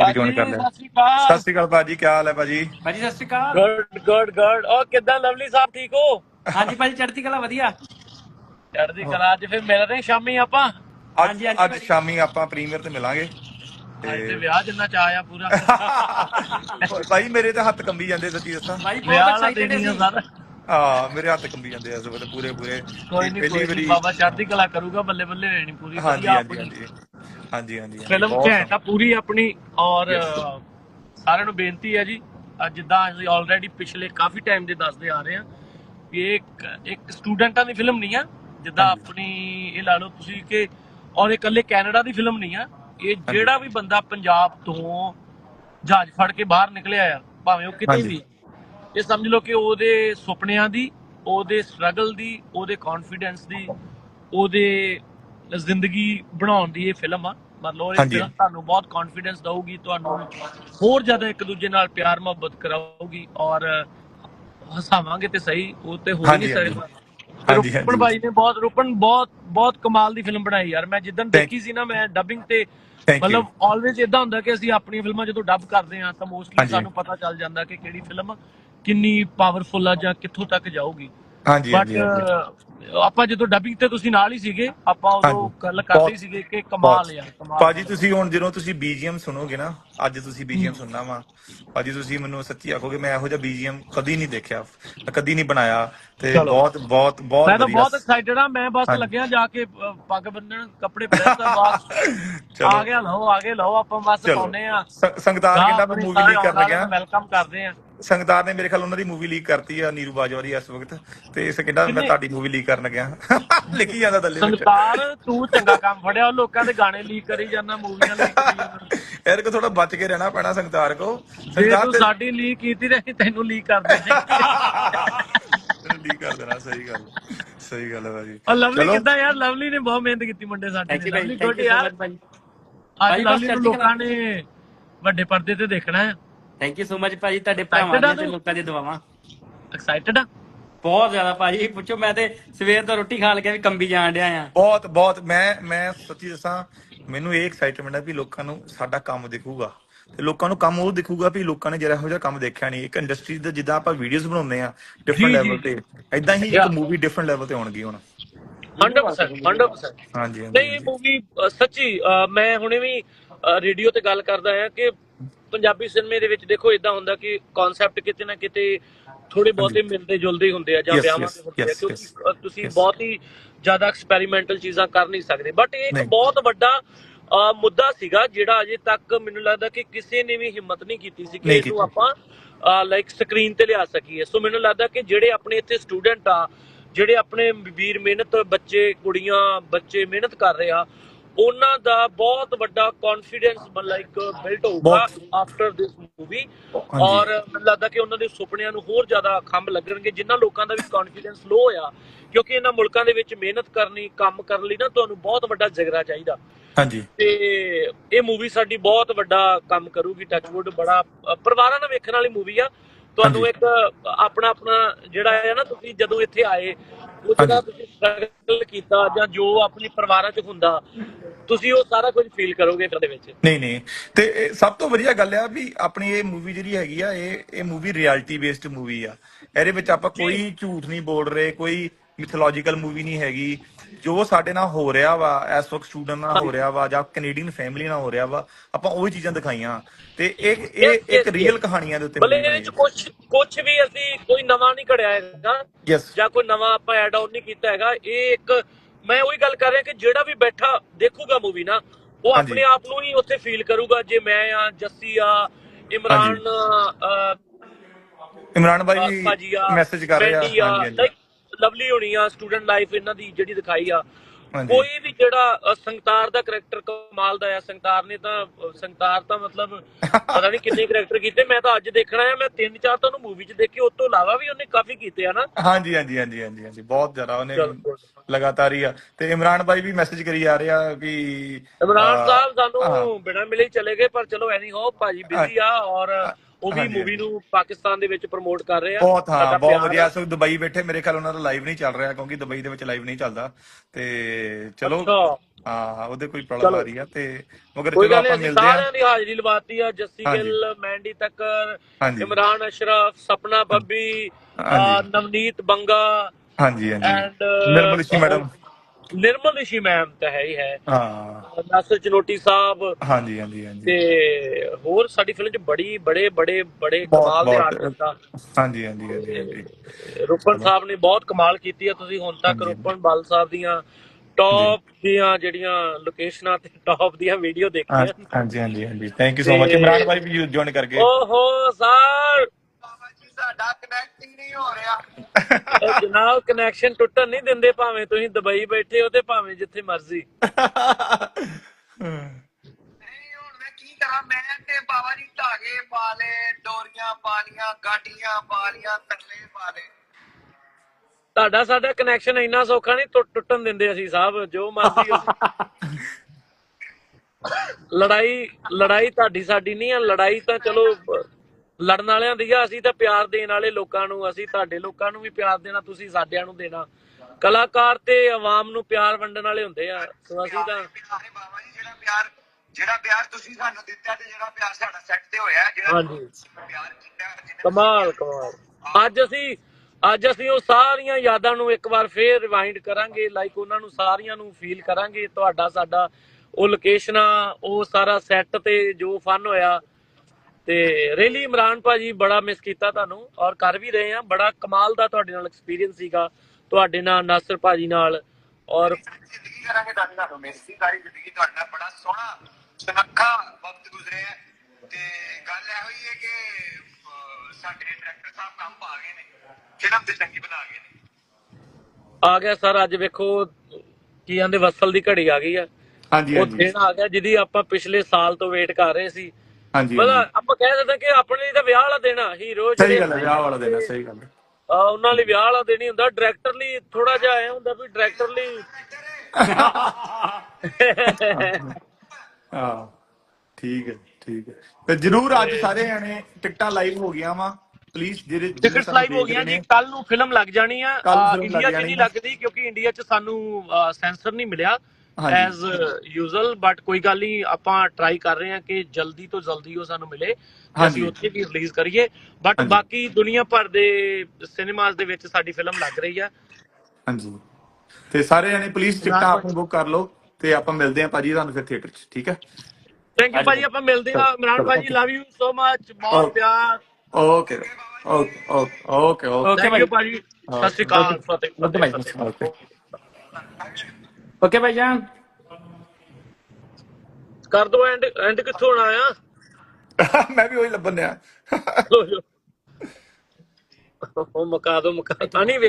ਵੀ join ਕਰ ਲਿਆ। ਸਤਿ ਸ਼੍ਰੀ ਅਕਾਲ। ਸਤਿ ਸ਼੍ਰੀ ਅਕਾਲ ਭਾਜੀ ਕੀ ਹਾਲ ਹੈ ਭਾਜੀ? ਭਾਜੀ ਸਤਿ ਸ਼੍ਰੀ ਅਕਾਲ। Good good good. ਉਹ ਕਿਦਾਂ ਲਵਲੀ ਸਾਹਿਬ ਠੀਕ ਹੋ? ਹਾਂਜੀ ਭਾਜੀ ਚੜ੍ਹਦੀ ਕਲਾ ਵਧੀਆ। ਚੜ੍ਹਦੀ ਕਲਾ ਅੱਜ ਫਿਰ ਮਿਲ ਰਹੇ ਸ਼ਾਮੀ ਆਪਾਂ। ਹਾਂਜੀ, ਹਾਂਜੀ ਅੱਜ। ਸ਼ਾਮੀ ਆਪਾਂ ਪ੍ਰੀਮੀਅਰ ਤੇ ਮਿਲਾਂਗੇ। ਤੇ ਵਿਆਹ ਜਿੰਨਾ ਚਾਹ ਆ ਪੂਰਾ। ਭਾਈ ਮੇਰੇ ਤੇ ਹੱਥ ਕੰਬੀ ਜਾਂਦੇ ਸੱਚੀ ਦੱਸਾਂ। ਭਾਈ ਬਹੁਤ ਐਕਸਾਈਟਡ ਹੀ ਸਰ। ਹਾਂ ਮੇਰੇ ਹੱਥ ਕੰਬੀ ਜਾਂਦੇ ਆ ਇਸ ਵੇਲੇ ਪੂਰੇ ਪੂਰੇ ਕੋਈ ਨਹੀਂ ਪਹਿਲੀ ਕੋਈ ਵਾਰੀ ਬਾਬਾ ਚੜ੍ਹਦੀ ਕਲਾ ਕਰੂਗਾ ਬੱਲੇ ਬੱਲੇ ਹੋਣੀ ਪੂਰੀ। ਹਾਂਜੀ ਹਾਂਜੀ। ਹਾਂਜੀ ਹਾਂਜੀ ਫਿਲਮ ਘੈਂਟ ਆ ਪੂਰੀ ਆਪਣੀ ਔਰ ਸਾਰਿਆਂ ਨੂੰ ਬੇਨਤੀ ਹੈ ਜੀ ਜਿੱਦਾਂ ਅਸੀਂ ਆਲਰੇਡੀ ਪਿਛਲੇ ਕਾਫੀ ਟਾਈਮ ਦੇ ਦੱਸਦੇ ਆ ਰਹੇ ਹਾਂ ਕਿ ਇਹ ਇੱਕ ਇੱਕ ਸਟੂਡੈਂਟਾਂ ਦੀ ਫਿਲਮ ਨਹੀਂ ਆ ਜਿੱਦਾਂ। ਆਪਣੀ ਇਹ ਲਾ ਲਓ ਤੁਸੀਂ ਕਿ ਔਰ ਇਹ ਇਕੱਲੇ ਕੈਨੇਡਾ ਦੀ ਫਿਲਮ ਨਹੀਂ ਆ ਇਹ ਜਿਹੜਾ ਵੀ ਬੰਦਾ ਪੰਜਾਬ ਤੋਂ ਜਹਾਜ਼ ਫੜ ਕੇ ਬਾਹਰ ਨਿਕਲਿਆ ਆ ਭਾਵੇਂ ਉਹ ਕਿਤੇ। ਵੀ ਇਹ ਸਮਝ ਲਓ ਕਿ ਉਹਦੇ ਸੁਪਨਿਆਂ ਦੀ ਉਹਦੇ ਸਟਰਗਲ ਦੀ ਉਹਦੇ ਕੌਨਫੀਡੈਂਸ ਦੀ ਉਹਦੇ ਜ਼ਿੰਦਗੀ ਬਣਾਉਣ ਦੀ ਇਹ ਫਿਲਮ ਆ ਮਤਲਬ ਇਹ। ਫਿਲਮ ਤੁਹਾਨੂੰ ਬਹੁਤ ਕੌਨਫੀਡੈਂਸ ਦਊਗੀ ਤੁਹਾਨੂੰ ਹੋਰ ਜ਼ਿਆਦਾ ਇੱਕ ਦੂਜੇ ਨਾਲ ਪਿਆਰ ਮੁਹੱਬਤ ਕਰਾਊਗੀ ਔਰ ਹਸਾਵਾਂਗੇ ਤੇ ਸਹੀ ਉਹ ਤੇ ਹੋ ਨਹੀਂ। ਸਕਦਾ ਰੁਪਨ। ਭਾਈ ਨੇ ਬਹੁਤ ਰੁਪਨ ਬਹੁਤ ਬਹੁਤ ਕਮਾਲ ਦੀ ਫਿਲਮ ਬਣਾਈ ਯਾਰ ਮੈਂ ਜਿੱਦਣ Thank- ਦੇਖੀ ਸੀ ਨਾ ਮੈਂ ਡੱਬਿੰਗ ਤੇ. ਮਤਲਬ ਆਲਵੇਜ਼ ਇਦਾਂ ਹੁੰਦਾ ਕਿ ਅਸੀਂ ਆਪਣੀਆਂ ਫਿਲਮਾਂ ਜਦੋਂ ਡੱਬ ਕਰਦੇ ਹਾਂ ਤਾਂ ਮੋਸਟਲੀ। ਸਾਨੂੰ ਪਤਾ ਚੱਲ ਜਾਂਦਾ ਕਿ ਕਿਹੜੀ ਫਿਲਮ ਕਿੰਨੀ ਪਾਵਰਫੁਲ ਆ ਜਾਂ ਕਿੱਥੋਂ ਤੱਕ ਜਾਊਗੀ ਹਾਂਜੀ ਬਟ ਆਪਾਂ ਜਦੋਂ ਡੱਬਿੰਗ ਤੇ ਤੁਸੀਂ ਨਾਲ ਹੀ ਸੀਗੇ ਆਪਾਂ ਉਦੋਂ। ਗੱਲ ਕਰਦੇ ਸੀਗੇ ਕਿ ਕਮਾਲ। ਯਾਰ ਕਮਾਲ ਭਾਜੀ ਤੁਸੀਂ ਹੁਣ ਜਦੋਂ ਤੁਸੀਂ BGM ਸੁਣੋਗੇ ਨਾ ਅੱਜ ਤੁਸੀਂ BGM ਸੁਣਨਾ ਵਾ ਭਾਜੀ ਤੁਸੀਂ ਮੈਨੂੰ ਸੱਚੀ ਆਖੋਗੇ ਮੈਂ ਇਹੋ ਜਿਹਾ BGM ਕਦੀ ਨਹੀਂ ਦੇਖਿਆ ਕਦੀ ਨਹੀਂ ਬਣਾਇਆ ਤੇ। ਬਹੁਤ ਬਹੁਤ ਬਹੁਤ ਮੈਂ ਤਾਂ। ਬਹੁਤ ਐਕਸਾਈਟਡ ਆ ਮੈਂ ਬਸ। ਲੱਗਿਆ ਜਾ ਕੇ ਪੱਗ ਬੰਨਣ ਕੱਪੜੇ ਪ੍ਰੈਸ ਦਾ ਬਸ ਚਲੋ। ਆ ਗਿਆ ਲਓ ਆ ਗਏ ਲਓ ਆਪਾਂ ਬਸ। ਪਾਉਨੇ ਆ ਸੰਗਤਾਰ ਕਹਿੰਦਾ ਮੈਂ ਮੂਵੀ ਲੀਕ ਕਰਨ ਲੱਗਿਆ ਵੈਲਕਮ ਕਰਦੇ ਆ ਸੰਗਤਾਰ ਨੇ ਮੇਰੇ ਖਿਆਲ ਉਹਨਾਂ ਦੀ ਮੂਵੀ ਲੀਕ ਕਰਤੀ ਆ ਨੀਰੂ ਬਾਜਵਾ ਦੀ ਇਸ ਵਕਤ ਤੇ ਇਸ ਕਹਿੰਦਾ ਮੈਂ? ਤੁਹਾਡੀ ਮੂਵੀ ਲੀਕ ਕਰਨ ਗਿਆ। ਲਿਖੀ ਜਾਂਦਾ ਥੱਲੇ ਵਿੱਚ। ਸੰਗਤਾਰ ਤੂੰ ਚੰਗਾ ਕੰਮ ਫੜਿਆ ਉਹ ਲੋਕਾਂ ਦੇ ਗਾਣੇ ਲੀਕ ਕਰੀ ਜਾਂਦਾ ਮੂਵੀਆਂ ਲੀਕ ਕਰੀ ਜਾਂਦਾ। ਕੋ ਥੋੜਾ ਬਚ ਕੇ ਰਹਿਣਾ ਪੈਣਾ ਸੰਗਤਾਰ ਕੋ। ਜੇ ਸੰਗਤਾਰ ਤੂੰ ਤੇ ਸਾਡੀ ਲੀਕ ਕੀਤੀ ਤੇ ਅਸੀਂ ਤੈਨੂੰ ਲੀਕ ਕਰ ਦੇਣਾ। ਲੀਕ ਕਰ ਦੇਣਾ ਸਹੀ ਗੱਲ। ਸਹੀ ਗੱਲ ਹੈ ਭਾਜੀ। ਔਰ ਲਵਲੀ ਚਲੋ। ਕਿੱਦਾਂ ਯਾਰ? ਲਵਲੀ ਨੇ ਬਹੁਤ ਮਿਹਨਤ ਕੀਤੀ ਮੁੰਡੇ ਸਾਡੇ ਥੈਂਕ ਨੇ you Bhai lovely thank good you so ਯਾਰ ਮਚ ਭਾਈ ਅੱਜ ਭਾਈ, ਬਸ ਲਵਲੀ ਨੂੰ ਚੜ੍ਹਦੀ। ਲੋਕਾਂ ਨੇ। ਵੱਡੇ ਪਰਦੇ ਤੇ ਦੇਖਣਾ ਹੈ। ਥੈਂਕ ਯੂ ਸੋ ਮਚ ਭਾਜੀ ਤੁਹਾਡੇ ਭਰਾਵਾਂ ਦੀਆਂ ਤੇ? ਲੋਕਾਂ ਦੀ ਦੁਆਵਾਂ। ਐਕਸਾਈਟਡ ਆ? ਬਹੁਤ ਜ਼ਿਆਦਾ ਭਾਜੀ ਪੁੱਛੋ ਮੈਂ ਤੇ ਸਵੇਰ ਤੋਂ ਰੋਟੀ ਖਾ ਲਗਿਆ ਵੀ ਕੰਬੀ ਜਾਣ ਡਿਆ ਆ ਬਹੁਤ ਬਹੁਤ ਮੈਂ ਮੈਂ ਸੱਚੀ ਦੱਸਾਂ ਮੈਨੂੰ ਇਹ ਐਕਸਾਈਟਮੈਂਟ ਹੈ ਵੀ ਲੋਕਾਂ ਨੂੰ ਸਾਡਾ ਕੰਮ ਦਿਖੂਗਾ। ਤੇ ਲੋਕਾਂ ਨੂੰ ਕੰਮ ਉਹ ਦਿਖੂਗਾ ਵੀ ਲੋਕਾਂ ਨੇ ਜਿਹੜਾ ਇਹੋ ਜਿਹਾ ਕੰਮ ਦੇਖਿਆ ਨਹੀਂ। ਇੱਕ ਇੰਡਸਟਰੀ ਦਾ ਜਿੱਦਾਂ ਆਪਾਂ ਵੀਡੀਓਜ਼ ਬਣਾਉਂਦੇ ਆ ਡਿਫਰੈਂਟ ਲੈਵਲ। ਤੇ। ਐਦਾਂ ਹੀ ਇੱਕ. ਮੂਵੀ ਡਿਫਰੈਂਟ ਲੈਵਲ ਤੇ ਆਉਣਗੀ ਹੁਣ। 100% 100% ਹਾਂਜੀ ਹਾਂਜੀ, ਨਹੀਂ ਇਹ ਮੂਵੀ ਸੱਚੀ ਮੈਂ ਹੁਣੇ ਵੀ ਰੇਡੀਓ ਤੇ ਗੱਲ ਕਰਦਾ ਹਾਂ ਕਿ ਪੰਜਾਬੀ ਸਿਨੇਮੇ ਦੇ ਵਿੱਚ ਦੇਖੋ ਇਦਾਂ ਹੁੰਦਾ ਕਿ ਕਨਸੈਪਟ ਕਿਤੇ ਨਾ ਕਿਤੇ ਥੋੜੇ ਬਹੁਤੇ ਮਿਲਦੇ ਜੁਲਦੇ ਹੁੰਦੇ ਆ ਜਾਂ ਵਿਆਹਾਂ ਦੇ ਹੁੰਦੇ ਆ ਕਿਉਂਕਿ ਤੁਸੀਂ. ਬਹੁਤ ਹੀ ਜ਼ਿਆਦਾ ਐਕਸਪੈਰੀਮੈਂਟਲ ਚੀਜ਼ਾਂ ਕਰ ਨਹੀਂ ਸਕਦੇ ਬਟ ਇਹ ਇੱਕ। ਬਹੁਤ ਵੱਡਾ ਮੁੱਦਾ ਸੀਗਾ ਜਿਹੜਾ ਅਜੇ ਤੱਕ ਮੈਨੂੰ ਲੱਗਦਾ ਕਿ ਕਿਸੇ ਨੇ ਵੀ ਹਿੰਮਤ ਨਹੀਂ ਕੀਤੀ ਸੀ ਕਿ ਇਹਨੂੰ। ਆਪਾਂ ਲਾਈਕ ਸਕਰੀਨ ਤੇ ਲਿਆ ਸਕੀਏ ਸੋ ਮੈਨੂੰ ਲੱਗਦਾ ਕਿ ਜਿਹੜੇ ਆਪਣੇ ਇੱਥੇ ਸਟੂਡੈਂਟ ਆ ਜਿਹੜੇ ਆਪਣੇ ਵੀਰ ਮਿਹਨਤ ਬੱਚੇ ਕੁੜੀਆਂ ਬੱਚੇ ਮਿਹਨਤ ਕਰ ਰਹੇ ਆ ਉਹਨਾਂ ਦਾ ਬਹੁਤ ਵੱਡਾ ਕੌਨਫੀਡੈਂਸ ਲਾਈਕ ਬਿਲਟ ਹੋਊਗਾ। After this movie. ਔਰ ਮੈਨੂੰ ਲੱਗਦਾ ਕਿ ਉਹਨਾਂ ਦੇ ਸੁਪਨਿਆਂ ਨੂੰ ਹੋਰ ਜ਼ਿਆਦਾ ਖੰਭ ਲੱਗਣਗੇ ਜਿਨ੍ਹਾਂ ਲੋਕਾਂ ਦਾ ਵੀ ਕੌਨਫੀਡੈਂਸ ਲੋ ਹੋਇਆ ਕਿਉਂਕਿ ਇਹਨਾਂ ਮੁਲਕਾਂ ਦੇ ਵਿੱਚ ਮਿਹਨਤ ਕਰਨੀ ਕੰਮ ਕਰਨ ਲਈ ਨਾ ਤੁਹਾਨੂੰ ਬਹੁਤ ਵੱਡਾ ਜਿਗਰਾ ਚਾਹੀਦਾ ਹਾਂਜੀ ਤੇ ਇਹ ਮੂਵੀ ਸਾਡੀ ਬਹੁਤ ਵੱਡਾ ਕੰਮ ਕਰੂਗੀ ਟੱਚਵੁੱਡ ਬੜਾ ਪਰਿਵਾਰਾਂ ਨਾਲ ਵੇਖਣ ਵਾਲੀ ਮੂਵੀ ਆ ਤੁਹਾਨੂੰ। ਇੱਕ ਆਪਣਾ ਆਪਣਾ ਜਿਹੜਾ ਹੈ ਨਾ ਤੁਸੀਂ ਜਦੋਂ ਇੱਥੇ ਆਏ ਉਹ ਜਿਹੜਾ ਹਾਂਜੀ। ਤੁਸੀਂ ਸਟਰਗਲ ਕੀਤਾ ਜਾਂ ਜੋ ਆਪਣੀ ਪਰਿਵਾਰਾਂ 'ਚ ਹੁੰਦਾ ਤੁਸੀਂ ਉਹ ਸਾਰਾ ਕੁਝ ਫੀਲ ਕਰੋਗੇ ਫਿਰ ਦੇ ਵਿੱਚ? ਨਹੀਂ ਨਹੀਂ। ਤੇ ਇਹ ਸਭ ਤੋਂ ਵਧੀਆ ਗੱਲ ਆ ਵੀ ਆਪਣੀ ਇਹ ਮੂਵੀ ਜਿਹੜੀ ਹੈਗੀ ਆ ਇਹ ਇਹ ਮੂਵੀ ਰਿਐਲਿਟੀ ਬੇਸਡ ਮੂਵੀ ਆ। ਇਹਦੇ ਵਿੱਚ ਆਪਾਂ ਕੋਈ ਝੂਠ ਨਹੀਂ ਬੋਲ ਰਹੇ ਕੋਈ ਮਿਥੋਲੋਜੀਕਲ ਮੂਵੀ ਨਹੀਂ ਹੈਗੀ। ਜੋ ਸਾਡੇ ਨਾਲ ਹੋ ਰਿਹਾ ਵਾ ਇਸ ਵਕਤ ਸਟੂਡੈਂਟ ਨਾਲ ਹੋ ਰਿਹਾ ਵਾ ਜਾਂ ਕੈਨੇਡੀਅਨ ਫੈਮਿਲੀ ਨਾਲ ਹੋ ਰਿਹਾ ਵਾ ਆਪਾਂ ਉਹੀ ਚੀਜ਼ਾਂ ਦਿਖਾਈਆਂ। ਤੇ ਇਹ ਇਹ ਇੱਕ ਰੀਅਲ. ਕਹਾਣੀਆਂ ਦੇ ਉੱਤੇ movie ਇਹਦੇ ਵਿੱਚ ਕੁਝ ਕੁਝ ਵੀ ਅਸੀਂ ਕੋਈ ਨਵਾਂ ਨਹੀਂ ਘੜਿਆ ਹੈਗਾ। ਜਾਂ ਕੋਈ ਨਵਾਂ ਆਪਾਂ ਐਡ ਆਨ ਨਹੀਂ ਕੀਤਾ ਹੈਗਾ। ਇਹ ਇੱਕ ਮੈਂ ਉਹੀ ਗੱਲ ਕਰ ਰਿਹਾ ਕਿ ਜਿਹੜਾ ਵੀ ਬੈਠਾ ਦੇਖੂਗਾ ਮੂਵੀ ਨਾ ਉਹ। ਆਪਣੇ ਆਪ ਨੂੰ ਹੀ ਉੱਥੇ ਫੀਲ ਕਰੂਗਾ ਜੇ ਮੈਂ ਆ ਜੱਸੀ ਆ ਇਮਰਾਨ ਇਮਰਾਨ ਭਾਈ ਮੈਸੇਜ ਕਰ ਰਹੇ ਲਵਲੀ ਹੋਣੀ ਆ ਸਟੂਡੈਂਟ ਲਾਈਫ ਇਹਨਾਂ ਦੀ ਜਿਹੜੀ ਦਿਖਾਈ ਆ। ਕੋਈ ਵੀ ਜਿਹੜਾ ਸੰਗਤਾਰ ਦਾ ਕਰੈਕਟਰ ਕਮਾਲ ਦਾ ਆ ਸੰਗਤਾਰ ਨੇ ਤਾਂ ਸੰਗਤਾਰ ਤਾਂ ਮਤਲਬ ਪਤਾ ਨਹੀਂ ਕਿੰਨੇ ਕਰੈਕਟਰ ਕੀਤੇ ਮੈਂ ਤਾਂ ਅੱਜ ਦੇਖਣਾ ਆ ਮੈਂ ਤਿੰਨ ਚਾਰ ਤੁਹਾਨੂੰ ਮੂਵੀ 'ਚ ਦੇਖੇ ਉਸ ਤੋਂ ਇਲਾਵਾ ਵੀ ਉਹਨੇ ਕਾਫੀ ਕੀਤੇ ਆ ਨਾ। ਹਾਂਜੀ ਹਾਂਜੀ ਹਾਂਜੀ ਹਾਂਜੀ ਹਾਂਜੀ ਬਹੁਤ ਜ਼ਿਆਦਾ ਉਹਨੇ। ਲਗਾਤਾਰ ਹੀ ਆ। ਤੇ ਇਮਰਾਨ ਭਾਈ ਵੀ ਮੈਸੇਜ ਕਰੀ ਜਾ ਰਹੇ ਆ ਕਿ ਇਮਰਾਨ ਸਾਹਿਬ। ਸਾਨੂੰ ਬਿਨਾਂ ਮਿਲੇ ਚਲੇ ਗਏ ਪਰ ਚਲੋ ਐਨੀ ਹੋ। ਭਾਜੀ ਬਿਜ਼ੀ ਆ ਔਰ ਉਹ ਵੀ ਮੂਵੀ ਨੂੰ ਪਾਕਿਸਤਾਨ ਦੇ ਵਿੱਚ ਪ੍ਰਮੋਟ ਕਰ ਰਹੇ ਆ ਬਹੁਤ ਹਾਂ ਬਹੁਤ ਵਧੀਆ। ਸੋ ਦੁਬਈ ਬੈਠੇ ਮੇਰੇ ਖਿਆਲ ਉਹਨਾਂ ਦਾ ਲਾਈਵ ਨਹੀਂ ਚੱਲ ਰਿਹਾ ਕਿਉਂਕਿ ਦੁਬਈ ਦੇ ਵਿੱਚ ਲਾਈਵ ਨਹੀਂ ਚੱਲਦਾ ਤੇ ਚਲੋ। ਹਾਂ ਉਹਦੇ ਕੋਈ ਪ੍ਰੋਬਲਮ ਆ ਰਹੀ ਆ ਤੇ ਮਗਰ ਨਹੀਂ ਆਪਾਂ ਮਿਲਦੇ ਆ ਸਾਰਿਆਂ ਦੀ ਹਾਜ਼ਰੀ ਲਵਾਤੀ ਆ ਜੱਸੀ। ਗਿੱਲ ਮੈਂਡੀ ਤੱਕਰ। ਇਮਰਾਨ ਅਸ਼ਰਫ ਸਪਨਾ ਬੱਬੀ ਨਵਨੀਤ ਬੰਗਾ ਹਾਂਜੀ ਹਾਂਜੀ ਨਿਰਮਲ ਰਿਸ਼ੀ ਮੈਡਮ ਨਿਰਮਲ ਰਿਸ਼ੀ ਮੈਮ ਤਾਂ ਹੈ ਹੀ ਹੈ। ਹਾਂ। ਨਾਸਰ ਚਨੋਟੀ ਸਾਹਿਬ। ਹਾਂਜੀ ਹਾਂਜੀ ਹਾਂਜੀ। ਤੇ ਹੋਰ ਸਾਡੀ ਫਿਲਮ 'ਚ ਬੜੀ ਬੜੇ ਬੜੇ ਬੜੇ ਬਹੁਤ- ਕਮਾਲ ਦੇ। ਆਰਟਿਸਟ ਆ। ਹਾਂਜੀ ਹਾਂਜੀ ਹਾਂਜੀ ਹਾਂਜੀ। ਰੂਪਨ ਸਾਹਿਬ ਨੇ ਬਹੁਤ ਕਮਾਲ ਕੀਤੀ ਆ। ਤੁਸੀਂ ਹੁਣ ਤੱਕ। ਰੂਪਨ ਬਲ ਸਾਹਿਬ ਦੀਆਂ ਟੌਪ ਦੀਆਂ ਜਿਹੜੀਆਂ ਲੋਕੇਸ਼ਨਾਂ ਤੇ ਟੌਪ ਦੀਆਂ ਵੀਡੀਓ ਹਾਂ- ਦੇਖੀਆਂ ਹਾਂਜੀ ਹਾਂਜੀ। ਹਾਂਜੀ thank you so much Imran ਭਾਈ ਵੀ ਜੁਆਇਨ ਕਰ ਗਏ ਓਹੋ ਸਰ ਬਾਬਾ ਜੀ ਸਾਡਾ ਕਨੈਕਟਿੰਗ ਨਹੀਂ ਹੋ ਰਿਹਾ। ਜਨਾਬ ਕਨੈਕਸ਼ਨ ਟੁੱਟਣ ਨਹੀਂ ਦਿੰਦੇ ਭਾਵੇਂ ਤੁਸੀਂ ਦੁਬਈ ਬੈਠੇ ਹੋ ਤੇ ਭਾਵੇਂ ਜਿੱਥੇ ਮਰਜ਼ੀ। ਨਹੀਂ ਹੁਣ ਮੈਂ ਕੀ ਕਰਾਂ? ਮੈਂ ਤੇ ਬਾਬਾ ਜੀ ਧਾਗੇ ਪਾ ਲਏ ਡੋਰੀਆਂ ਪਾ ਲੀਆਂ ਗਾਟੀਆਂ ਪਾ ਲੀਆਂ ਤੱਲੇ ਪਾ ਲਏ। ਤੁਹਾਡਾ ਸਾਡਾ ਕਨੈਕਸ਼ਨ ਇੰਨਾ ਸੌਖਾ ਨਹੀਂ ਟੁੱਟ- ਟੁੱਟਣ ਦਿੰਦੇ ਅਸੀਂ ਸਾਹਿਬ ਜੋ ਮਰਜ਼ੀ ਹੋ। ਲੜਾਈ ਲੜਾਈ ਤੁਹਾਡੀ ਸਾਡੀ ਨਹੀਂ ਆ ਲੜਾਈ ਤਾਂ ਚਲੋ ਲੜਨ ਵਾਲਿਆਂ ਦੀ ਆ ਅਸੀਂ ਤਾਂ ਪਿਆਰ ਦੇਣ ਵਾਲੇ ਲੋਕਾਂ ਨੂੰ ਅਸੀਂ ਤੁਹਾਡੇ ਲੋਕਾਂ ਨੂੰ ਵੀ ਪਿਆਰ ਦੇਣਾ ਤੁਸੀਂ ਸਾਡਿਆਂ ਨੂੰ ਦੇਣਾ। ਕਲਾਕਾਰ ਤੇ ਆਵਾਮ ਨੂੰ ਪਿਆਰ ਵੰਡਣ ਵਾਲੇ ਹੁੰਦੇ ਆ ਸੋ ਅਸੀਂ ਤਾਂ ਬਾਬਾ ਜੀ ਜਿਹੜਾ ਪਿਆਰ ਜਿਹੜਾ ਪਿਆਰ ਤੁਸੀਂ ਸਾਨੂੰ ਦਿੱਤਾ ਤੇ ਜਿਹੜਾ ਪਿਆਰ ਸਾਡਾ ਸੈੱਟ ਤੇ ਹੋਇਆ ਜਿਹੜਾ ਹਾਂਜੀ। ਪਿਆਰ ਕੀਤਾ ਕਮਾਲ ਕਮਾਲ। ਅੱਜ ਅਸੀਂ ਅੱਜ ਅਸੀਂ ਉਹ ਸਾਰੀਆਂ ਯਾਦਾਂ ਨੂੰ ਇੱਕ ਵਾਰ ਫੇਰ ਰਿਵਾਈਂਡ ਕਰਾਂਗੇ ਲਾਈਕ ਉਹਨਾਂ ਨੂੰ ਸਾਰੀਆਂ ਨੂੰ ਫੀਲ ਕਰਾਂਗੇ ਤੁਹਾਡਾ ਸਾਡਾ ਉਹ ਲੋਕੇਸ਼ਨਾਂ ਉਹ ਸਾਰਾ ਸੈੱਟ ਤੇ ਜੋ ਫਨ ਹੋਇਆ ਤੇ ਰੀਲੀ ਇਮਰਾਨ ਭਾਜੀ ਬੜਾ ਮਿਸ ਕੀਤਾ ਤੁਹਾਨੂੰ ਔਰ ਕਰ ਵੀ ਰਹੇ ਆ। ਬੜਾ ਕਮਾਲ ਦਾ ਤੁਹਾਡੇ ਨਾਲ ਐਕਸਪੀਰੀਅੰਸ ਸੀਗਾ। ਤੁਹਾਡੇ ਨਾਲ ਨਾਸਰ ਭਾਜੀ ਨਾਲ ਔਰ ਜ਼ਿੰਦਗੀ ਕਰਾਂਗੇ ਤੁਹਾਡੇ ਨਾਲ ਮਿਸ ਦੀ ਸਾਰੀ ਜ਼ਿੰਦਗੀ ਤੁਹਾਡੇ ਨਾਲ ਬੜਾ ਸੋਹਣਾ ਸੁਨੱਖਾ ਵਕਤ ਗੁਜ਼ਰਿਆ ਤੇ ਗੱਲ ਇਹੋ ਹੀ ਹੈ ਕਿ ਅਹ, ਸਾਡੇ ਡਾਇਰੈਕਟਰ ਸਾਹਿਬ ਕੰਮ ਪਾ ਗਏ ਨੇ ਫਿਲਮ ਤੇ ਚੰਗੀ ਬਣਾ ਗਏ ਨੇ। ਆ ਗਿਆ ਸਰ ਅੱਜ ਵੇਖੋ ਕੀ ਕਹਿੰਦੇ ਵਸਲ ਦੀ ਘੜੀ ਆ ਗਈ ਆ ਹਾਂਜੀ ਉਹ ਦਿਨ ਆ ਗਿਆ ਜਿਹਦੀ ਆਪਾਂ ਪਿਛਲੇ ਸਾਲ ਤੋਂ ਵੇਟ ਕਰ ਰਹੇ ਸੀ। ਹਾਂਜੀ ਮਤਲਬ। ਆਪਾਂ ਕਹਿ ਹਾਂ ਕਿ ਆਪਣੇ ਲਈ ਤਾਂ ਵਿਆਹ ਵਾਲਾ ਆ ਹੀਰੋ ਸਹੀ ਗੱਲ ਹੈ ਵਿਆਹ ਵਾਲਾ ਹੈ ਸਹੀ ਗੱਲ ਹੈ ਆ ਉਹਨਾਂ ਲਈ ਵਿਆਹ ਵਾਲਾ ਹੀ ਹੁੰਦਾ ਡਾਇਰੈਕਟਰ ਲਈ ਥੋੜਾ ਜਿਹਾ ਐ ਹੁੰਦਾ ਵੀ ਡਾਇਰੈਕਟਰ ਲਈ ਹਾਂ ਠੀਕ ਹੈ ਠੀਕ ਹੈ ਤੇ ਜਰੂਰ ਅੱਜ ਸਾਰੇ ਜਾਣੇ ਟਿਕਟਾਂ ਲਾਈਵ ਹੋ ਗਈਆਂ ਵਾ ਪਲੀਜ਼ ਜਿਹੜੇ ਜਿਹੜੇ ਟਿਕਟਸ ਸਾਨੂੰ ਲਾਈਵ ਹੋ ਦੇਖ ਗਈਆਂ ਰਹੇ ਜੀ ਨੇ, ਕੱਲ ਨੂੰ ਫਿਲਮ ਲੱਗ ਜਾਣੀ ਆ ਕੱਲ੍ਹ ਨੂੰ ਇੰਡੀਆ 'ਚ ਜਾਣੀ ਨਹੀਂ ਆ। ਲੱਗਦੀ ਕਿਉਂਕਿ ਇੰਡੀਆ 'ਚ ਸਾਨੂੰ ਸੈਂਸਰ ਨਹੀਂ ਮਿਲਿਆ। ਐਜ਼ ਯੂਜ਼ਲ ਬਟ ਕੋਈ ਗੱਲ ਨਹੀਂ ਆਪਾਂ ਟਰਾਈ ਕਰ ਰਹੇ ਹਾਂ ਕਿ ਜਲਦੀ ਤੋਂ ਜਲਦੀ ਉਹ ਸਾਨੂੰ ਮਿਲੇ। ਅਸੀਂ ਉੱਥੇ ਵੀ ਰਿਲੀਜ਼ ਕਰੀਏ। ਬਟ। ਬਾਕੀ ਦੁਨੀਆ ਭਰ ਦੇ ਸਿਨੇਮਾਸ ਦੇ ਵਿੱਚ ਸਾਡੀ ਫਿਲਮ ਲੱਗ ਰਹੀ ਆ। ਹਾਂਜੀ। ਤੇ ਸਾਰੇ ਜਾਣੇ ਪਲੀਜ਼ ਟਿਕਟਾਂ ਆਪਣੀ ਬੁੱਕ ਕਰ ਲਓ ਤੇ ਆਪਾਂ ਮਿਲਦੇ ਹਾਂ ਭਾਜੀ ਤੁਹਾਨੂੰ ਫਿਰ ਥੀਏਟਰ 'ਚ ਠੀਕ ਹੈ? ਥੈਂਕ ਯੂ ਭਾਜੀ ਆਪਾਂ ਮਿਲਦੇ ਹਾਂ। ਇਮਰਾਨ ਭਾਜੀ ਲਵ ਯੂ ਸੋ ਮਚ ਬਹੁਤ. ਪਿਆਰ। Okay okay okay okay okay thank you ਭਾਜੀ ਸਤਿ ਸ਼੍ਰੀ ਅਕਾਲ ਫਤਿਹ ਫਤਿਹ। ਓਕੇ ਭਾਈ ਜਾਨ। ਕਰ ਦੋ ਐਂਡ ਐਂਡ ਕਿੱਥੋਂ ਹੋਣਾ ਆ? ਮੈਂ ਵੀ ਉਹੀ ਲੱਭਣ ਆ ਲੋ ਜੋ। ਉਹ ਮੁਕਾ ਦੋ ਮੁਕਾ ਤਾਂ ਨਹੀਂ ਵੇਖ